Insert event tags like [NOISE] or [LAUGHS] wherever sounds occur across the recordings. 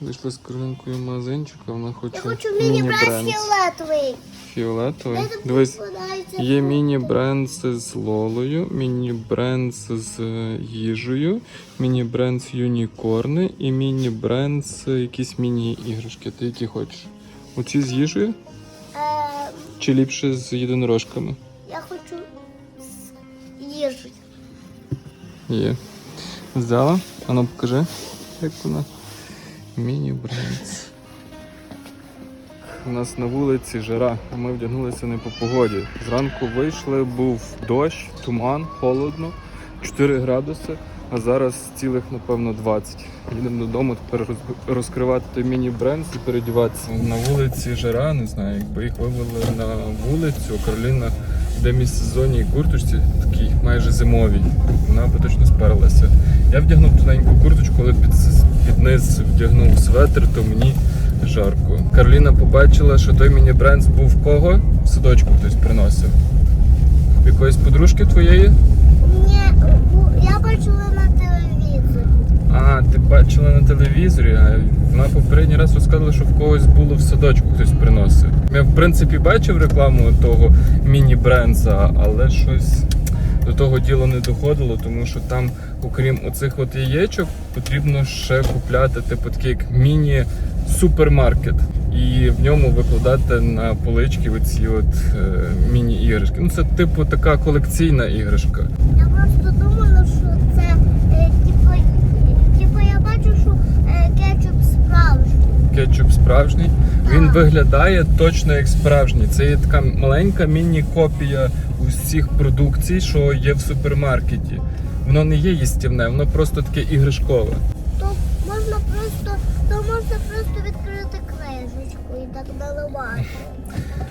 Вийшли з Каролінкою в магазинчик, а вона хоче Я хочу міні-бренд фіолетовий. Фіолетовий. Дивись, є міні-бренд з Лолою, міні-бренд з е, їжею, міні-бренд з юнікорни і міні-бренд з якісь міні-іграшки. Ти які хочеш? Оці з їжею Е, чи ліпше з єдинорожками? я хочу з їжею. Є. Взяла? А ну покажи, як вона. Міні-бренд. У нас на вулиці жара, а ми вдягнулися не по погоді. Зранку вийшли, був дощ, туман, холодно, 4 градуси, а зараз цілих, напевно, 20. Їдемо додому тепер розкривати той міні-бренд і передіватися. На вулиці жара, не знаю, якби їх вивели на вулицю, Кароліна в демісезонній курточці, такій майже зимовій, вона би точно сперлася. Я вдягнув тоненьку курточку, але під, під низ вдягнув светр, то мені жарко. Кароліна побачила, що той міні-бренд був в кого? В садочку хтось приносив. В Якоїсь подружки твоєї? Ні, я бачила на телевізорі. А, ти бачила на телевізорі, а вона попередній раз розказувала, що в когось було в садочку хтось приносив. Я в принципі бачив рекламу того міні-бренза, але щось до того діла не доходило, тому що там, окрім оцих от яєчок, потрібно ще купляти типу такий як міні-супермаркет. І в ньому викладати на полички оці от е, міні-іграшки. Ну це типу така колекційна іграшка. Я просто думала, що це е, типу, типу я бачу, що е, кетчуп справжній. кетчуп справжній. Він виглядає точно як справжній. Це є така маленька міні-копія усіх продукцій, що є в супермаркеті. Воно не є їстівне, воно просто таке іграшкове. То можна просто, то можна просто відкрити книжечку і так наливати.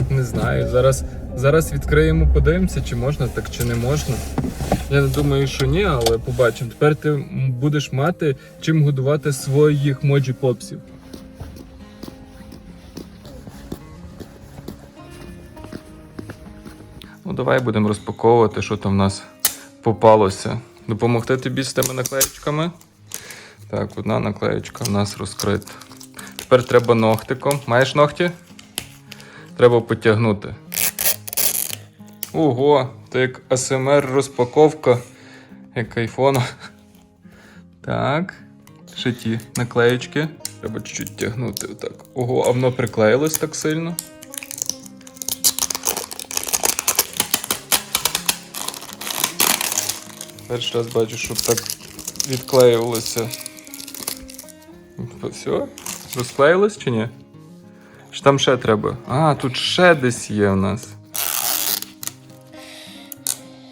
Не знаю. Зараз, зараз відкриємо, подивимося, чи можна так, чи не можна. Я не думаю, що ні, але побачимо. Тепер ти будеш мати чим годувати своїх моджі попсів. Давай будемо розпаковувати, що там в нас попалося. Допомогти тобі з тими наклеєчками. Так, одна наклеєчка в нас розкрита. Тепер треба ногтиком. Маєш ногті? Треба потягнути. Ого, це як АСМР розпаковка, як айфона. Так. Ще ті наклеєчки. Треба чуть-чуть тягнути. Отак. Ого, а воно приклеїлось так сильно. Перший раз бачу, щоб так відклеювалося. Все? Розклеїлось чи ні? Чи там ще треба? А, тут ще десь є у нас.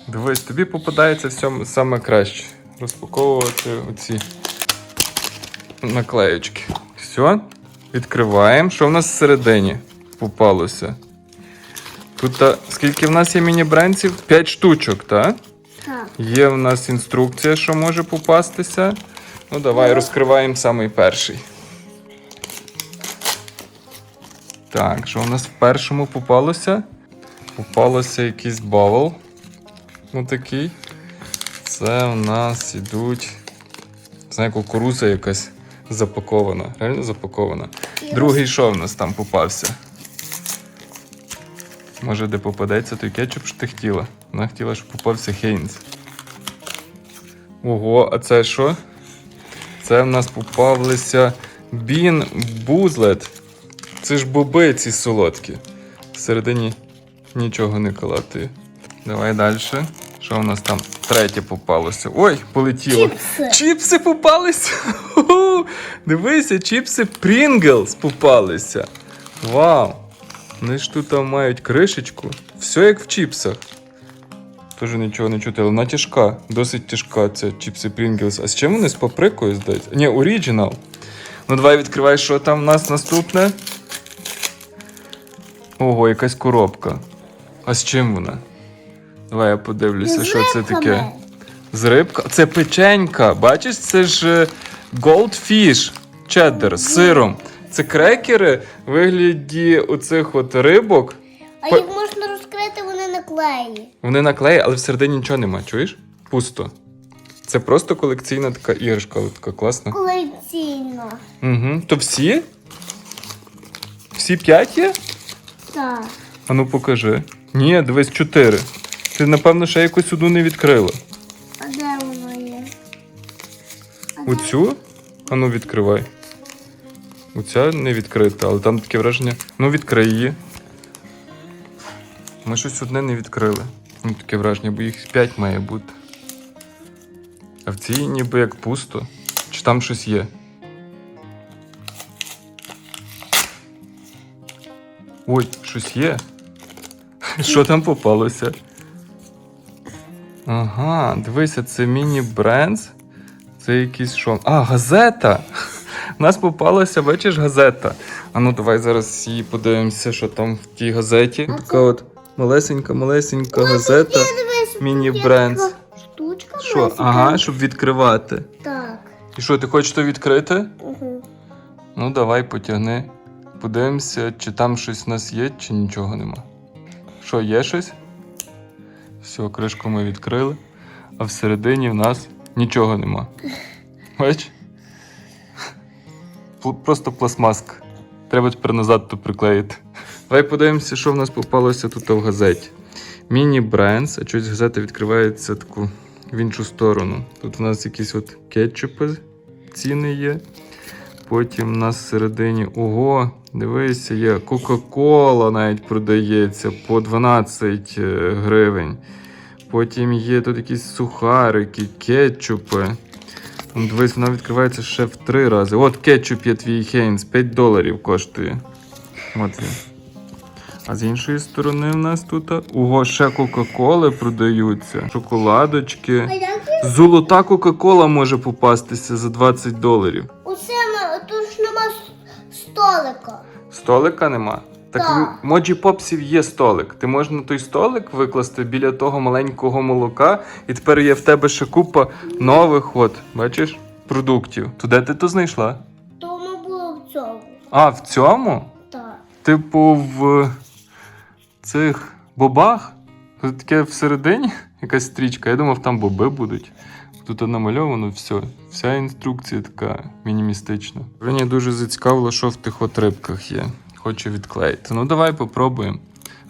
Дивись, тобі попадається всьому саме краще. Розпаковувати оці наклеєчки. Все, відкриваємо. Що в нас всередині попалося? Тут скільки в нас є міні-бренців? 5 штучок, так? Є в нас інструкція, що може попастися. Ну, давай розкриваємо самий перший. Так, що у нас в першому попалося? Попалося якийсь бавл. Ну такий. Це у нас ідуть. Не знаю, кукуруза якась запакована. Реально запакована. Другий що в нас там попався? Може, де попадеться той кетчуп, що ти хотіла. Вона хотіла, щоб попався Хейнс. Ого, а це що? Це в нас попавлися Бін Бузлет. Це ж боби ці солодкі. Всередині нічого не калати. Давай далі. Що у нас там третє попалося? Ой, полетіло. Чіпси. Чіпси попалися. Дивися, чіпси Pringles попалися. Вау! Вони ж тут там мають кришечку. Все як в чіпсах. Тоже нічого не чути, але вона тяжка. Досить тяжка ця чіпси Pringles. А з чим вони з паприкою здається? Ні, оригінал. Ну давай відкривай, що там в нас наступне. Ого, якась коробка. А з чим вона? Давай я подивлюся, що це таке. З рибка. Це печенька. Бачиш, це ж е, Goldfish чеддер з сиром. Це крекери в вигляді оцих от рибок. А їх можна розкрити, вони наклеї, але всередині нічого нема, чуєш? Пусто. Це просто колекційна така іграшка, але така класна. Колекційна Угу. То всі? Всі п'ять є? Так. А ну покажи. Ні, дивись, чотири. Ти, напевно, ще якусь одну не відкрила. А де воно є? А Оцю? А ну відкривай. Оця не відкрита, але там таке враження. Ну, відкрий її. Ми щось одне не відкрили. Ну, таке враження, бо їх п'ять має бути. А в цій ніби як пусто. Чи там щось є? Ой, щось є. [LAUGHS] Що там попалося? Ага, дивися, це міні-брендс. Це якийсь що? А, газета! [LAUGHS] У нас попалася, бачиш, газета. А ну давай зараз її подивимося, що там в тій газеті. А Така от малесенька-малесенька газета. Міні-бренд. Штучка Що? малесенька. Ага, щоб відкривати. Так. І що, ти хочеш то відкрити? Угу. Ну, давай потягни. Подивимося, чи там щось у нас є, чи нічого нема. Що, є щось? Все, кришку ми відкрили, а всередині в нас нічого нема. Бач? Просто пластмаска. Треба тепер назад то приклеїти. Давай подивимося, що в нас попалося тут в газеті. Міні Брендс, а щось газета відкривається таку в іншу сторону. Тут в нас якісь от кетчупи, ціни є. Потім у нас всередині, ого, дивися, є Кока-Кола навіть продається по 12 е, гривень. Потім є тут якісь сухарики, кетчупи. Ну, Дивись, вона відкривається ще в три рази. От кетчуп є твій Хейнс, 5 доларів коштує. От він. А з іншої сторони в нас тут ого, ще Кока-Коли продаються, шоколадочки. Золота Кока-Кола може попастися за 20 доларів. Усе тут ж нема столика. Столика нема. Так Так. в моджі попсів є столик. Ти можеш на той столик викласти біля того маленького молока, і тепер є в тебе ще купа нових, от, бачиш, продуктів. То де ти то знайшла? Тому було в цьому. А, в цьому? Так. Типу, в цих бобах? Таке всередині якась стрічка. Я думав, там боби будуть. Тут намальовано все. Вся інструкція така мінімістична. Мені дуже зацікавило, що в тих от рибках є. Хочу відклеїти. Ну давай попробуємо.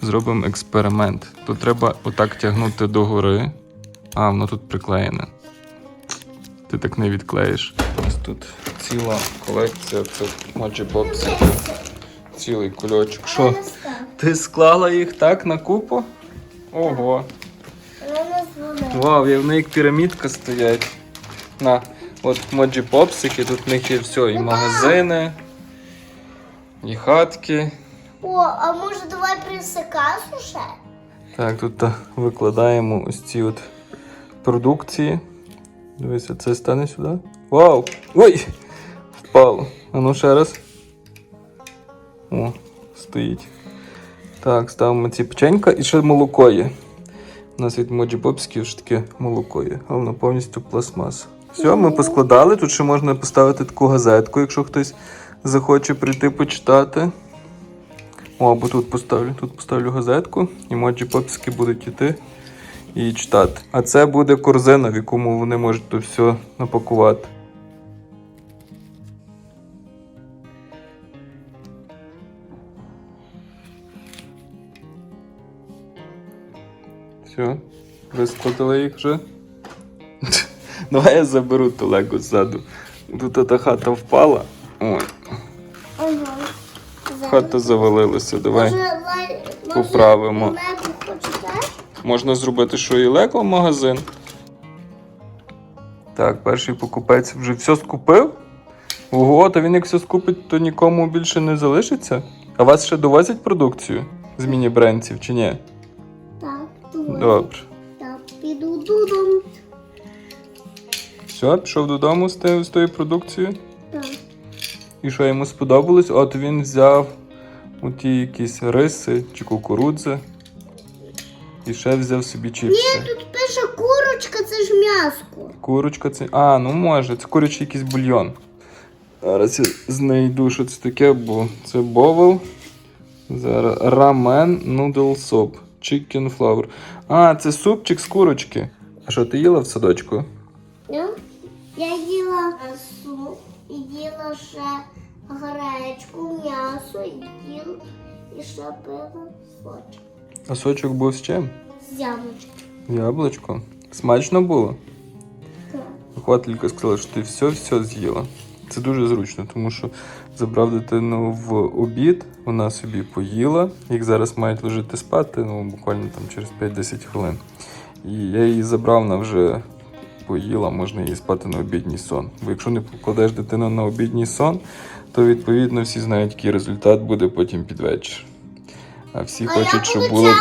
Зробимо експеримент. Тут треба отак тягнути догори. А, воно тут приклеєне. Ти так не відклеїш. Ось тут ціла колекція цих моджі боксів. Цілий кульочок. Що? Ти склала їх так на купу? Ого. Вау, я в них пірамідка стоять. На, от моджі попсики, тут в них є все, і магазини, і хатки. О, а може давай присикасу ще? Так, тут викладаємо ось ці от продукції. Дивися, це стане сюди. Вау! Ой! Впало. А ну ще раз. О, стоїть. Так, ставимо ці печенька і ще молоко є. У нас від Моджі Попсків ж таке молоко є, але воно повністю пластмас. Все, ми поскладали. Тут ще можна поставити таку газетку, якщо хтось захоче прийти почитати. О, або тут поставлю. Тут поставлю газетку, і моджі попські будуть іти і читати. А це буде корзина, в якому вони можуть то все напакувати. Все, ви їх вже? [LAUGHS] Давай я заберу ту лего ззаду. Тут та хата впала. Ой, хата завалилася. Давай. Поправимо. Можна зробити, що і лего магазин. Так, перший покупець вже все скупив. Ого, то він як все скупить, то нікому більше не залишиться. А вас ще довозять продукцію з міні-брендців чи ні? Добре. Так, піду додому. Все, пішов додому з, те- з тою продукцією. Так. І що йому сподобалось? От він взяв оті якісь риси чи кукурудзи. І ще взяв собі чіпси. Тут пише курочка, це ж м'яско. Курочка це. А, ну може, це курячий якийсь бульйон. Зараз я знайду, що це таке, бо це бовел. Зараз рамен нудл соп. Chicken flour. А, це супчик з курочки. А що ти їла в садочку? Я, я їла суп їла ще гречку, м'ясо, їл і ще пила сочок А сочок був з чим? з яблучком. Яблучко. Смачно було? Так. Вихователька сказала, що ти все-все з'їла. Це дуже зручно, тому що забрав дитину в обід, вона собі поїла. Їх зараз мають лежати спати, ну буквально там через 5-10 хвилин. І я її забрав, вона вже поїла, можна її спати на обідній сон. Бо якщо не покладеш дитину на обідній сон, то відповідно всі знають, який результат буде потім під вечір. А всі А хочуть, щоб було. я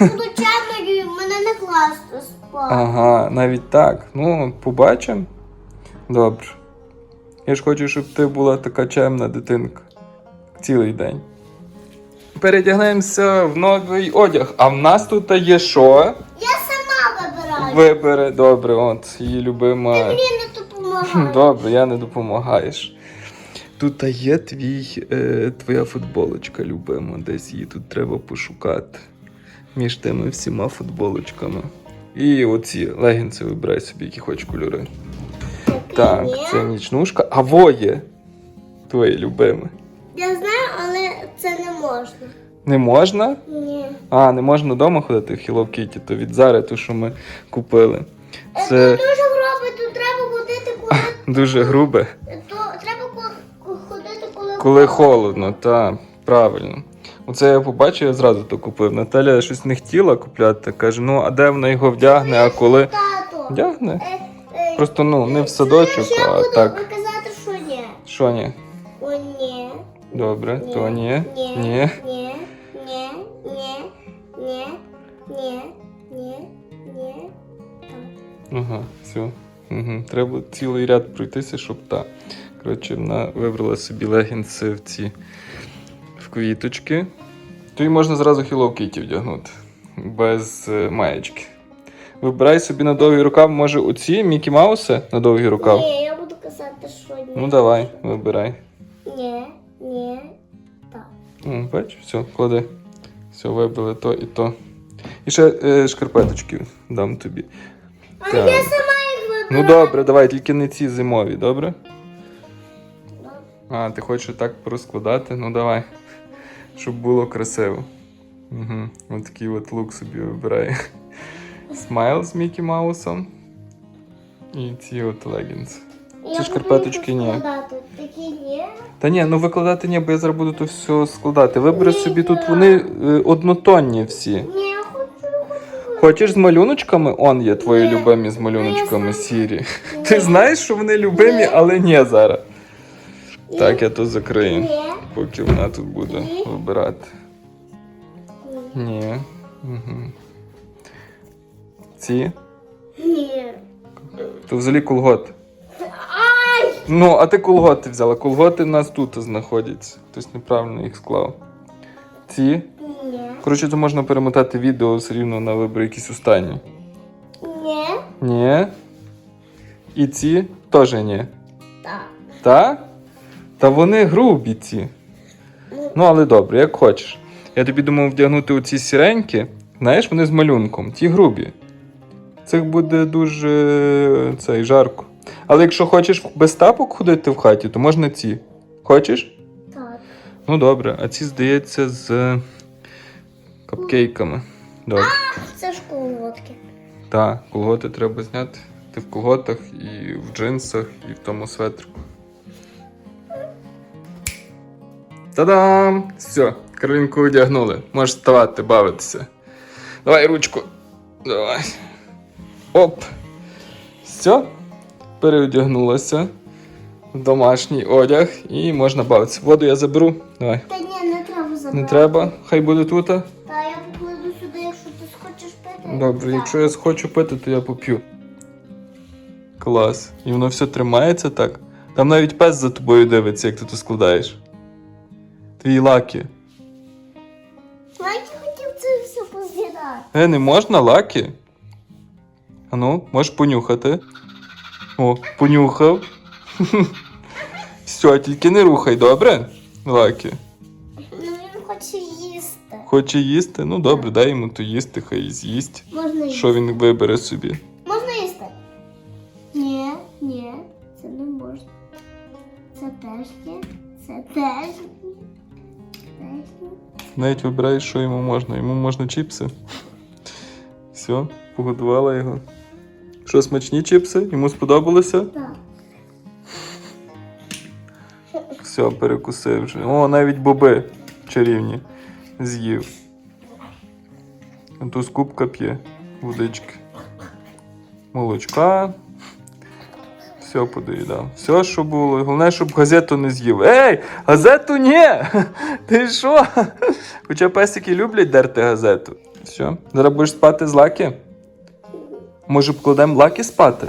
буду чемною, мене не класти спати. Ага, навіть так. Ну, побачимо. Добре. Я ж хочу, щоб ти була така чемна дитинка. Цілий день. Передягнемося в новий одяг. А в нас тут є що? Я сама вибираю. Вибере, добре, от її любима. Мені не допомагає. Добре, я не допомагаєш. Тут є твій, е, твоя футболочка любима, десь її тут треба пошукати. Між тими всіма футболочками. І оці легінси вибирай собі, які хочеш кольори. Так, Ні. це нічнушка. А воє. Твоє любиме. Я знаю, але це не можна. Не можна? Ні. А, не можна вдома ходити в Hello Kitty, то від Зари, ту, що ми купили. Це Це дуже гробить, тут треба ходити, коли дуже грубе. то треба ко- ходити, коли Коли холодно, так, правильно. Оце я побачив, я зразу то купив. Наталя щось не хотіла купляти. Каже, ну а де вона його вдягне, а коли Тато. вдягне? Е, е, Просто ну не в садочок, я а буду так. казати, що ні. Що ні? О, ні. Добре, Ні. то ні. Ні. Ні. Ні. Ні. Ні. Ні. Ні. Ні. Ні. Ага, все. Угу. Треба цілий ряд пройтися, щоб та. Коротше, вона вибрала собі легінси в ці в квіточки. То можна зразу Hello Kitty вдягнути. Без е, маєчки. Вибирай собі на довгий рукав, може, оці Мікі Мауси на довгий рукав. Ні, я буду казати, що ні. Ну давай, вибирай. Ні. Ні. Так. М, Бач, все, клади. Все, вибрали то і то. І ще е, шкарпеточки дам тобі. А Так. я сама їх вибираю. Ну добре, давай, тільки не ці зимові, добре? А, ти хочеш так порозкладати? Ну давай. Щоб було красиво. Угу. Ось такий от лук собі вибирай. Смайл з Мікі Маусом. І ці от легінс. Ці шкарпеточки ні. Такі ні. Та ні, ну викладати ні, бо я зараз буду то все складати. Вибери собі тут вони е, однотонні всі. Ні, я хочу. Хочеш з малюночками? Он є твої Ні. любимі з малюночками сірі. [LAUGHS] Ти знаєш, що вони любимі, але ні зараз. Так, я то закрию. Ні. Поки вона тут буде вибирати. Ні. Угу. Ці? Ні. То взагалі колготи. Ай! Ну, а ти колготи взяла. Колготи в нас тут знаходяться. Хтось неправильно їх склав. Ці. Ні. Коротше, то можна перемотати відео все рівно на вибір якісь останні. Ні. Ні. І ці теж ні. Так. Та? Та вони грубі ці. Ну, але добре, як хочеш. Я тобі думав вдягнути оці сіренькі. Знаєш, вони з малюнком, ті грубі. Цих буде дуже цей, жарко. Але якщо хочеш без тапок ходити в хаті, то можна ці. Хочеш? Так. Ну добре, а ці, здається, з капкейками. Добре. Це ж колодки. Так, колготи треба зняти. Ти в колготах і в джинсах, і в тому светрику. Та-дам! Все, Каролінку одягнули. Можеш вставати, бавитися. Давай ручку. Давай. Оп. Все. Переодягнулася в домашній одяг і можна бавитися. Воду я заберу. Давай. Та ні, не треба забрати. Не треба, хай буде тут. Та я покладу сюди, якщо ти схочеш пити. Добре, Так. якщо я схочу пити, то я поп'ю. Клас. І воно все тримається так. Там навіть пес за тобою дивиться, як ти то складаєш. Твій лакі. Лайки хотів це все поз'їдати. Е, не можна лакі? Ану, можеш понюхати. О, понюхав. Все, тільки не рухай, добре? Лакі. Ну він хоче їсти. Хоче їсти? Ну добре, дай йому то їсти, хай з'їсть. Можна їсти. Що він вибере собі. Можна їсти? Ні, ні, це не можна. Це Теж. Теж. Навіть вибирає, що йому можна. Йому можна чіпси. Все, погодувала його. Що, смачні чіпси? Йому сподобалося? Так. Все, перекусив вже. О, навіть боби чарівні з'їв. А ту з кубка п'є водички. Молочка. Все подоїдав. Все, що було. Головне, щоб газету не з'їв. Ей! Газету ні! [LAUGHS] Ти що? Хоча песики люблять дерти газету. Все. Зараз будеш спати з лаки? Може, покладемо лаки спати?